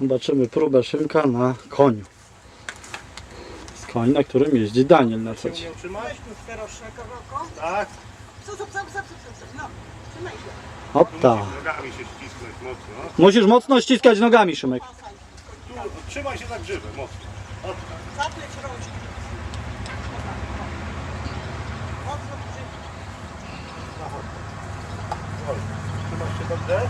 Zobaczymy próbę Szymka na koniu. Z koń, na którym jeździ Daniel na co dzień. Weź tu. Tak. Co, co, co, co, co, co, co, no. Trzymaj się. Opta. Nogami się ścisnąć mocno. Musisz mocno ściskać nogami, Szymek. Tu, trzymaj się za grzywę, mocno. Od, Zapleć rączki. Mocno grzywki. trzymasz się dobrze?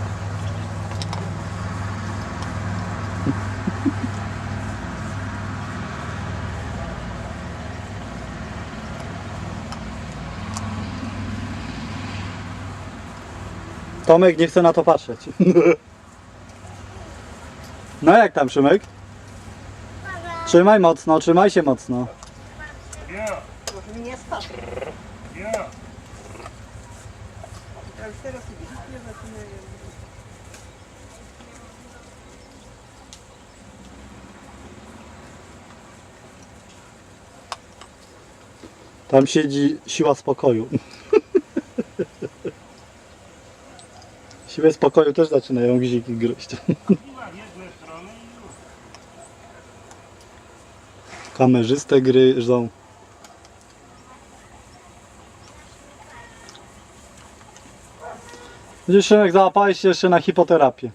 Tomek nie chce na to patrzeć. No jak tam, Szymek? Trzymaj mocno, trzymaj się mocno. Nie. Tam siedzi siła spokoju. Siłę spokoju też zaczynają gziki gryźć. Kamerzystę gryzą. Widzisz, Szymek, załapałeś się jeszcze na hipoterapię.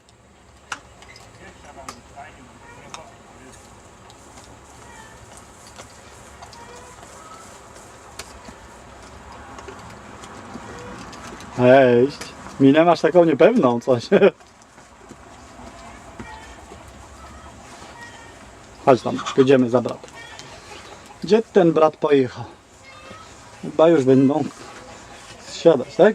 Cześć. Minę masz taką niepewną, coś. Chodź tam, pójdziemy za brat. Gdzie ten brat pojechał? Chyba już będą siadać, tak?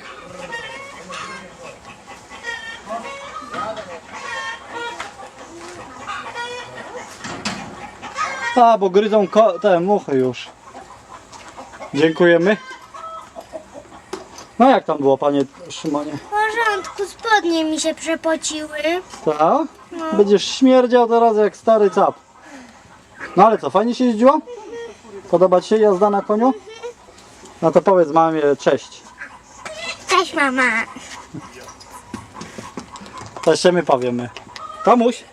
A, bo gryzą te muchy już. Dziękujemy. No jak tam było, panie Szymonie? W porządku, spodnie mi się przepociły. Tak? Będziesz śmierdział teraz jak stary cap. No ale co, fajnie się jeździło? Podoba Ci się jazda na koniu? No to powiedz mamie cześć. Cześć mama. To jeszcze my powiemy. Tomuś.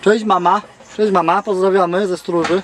Cześć mama. Cześć mama, pozdrawiamy ze stróży.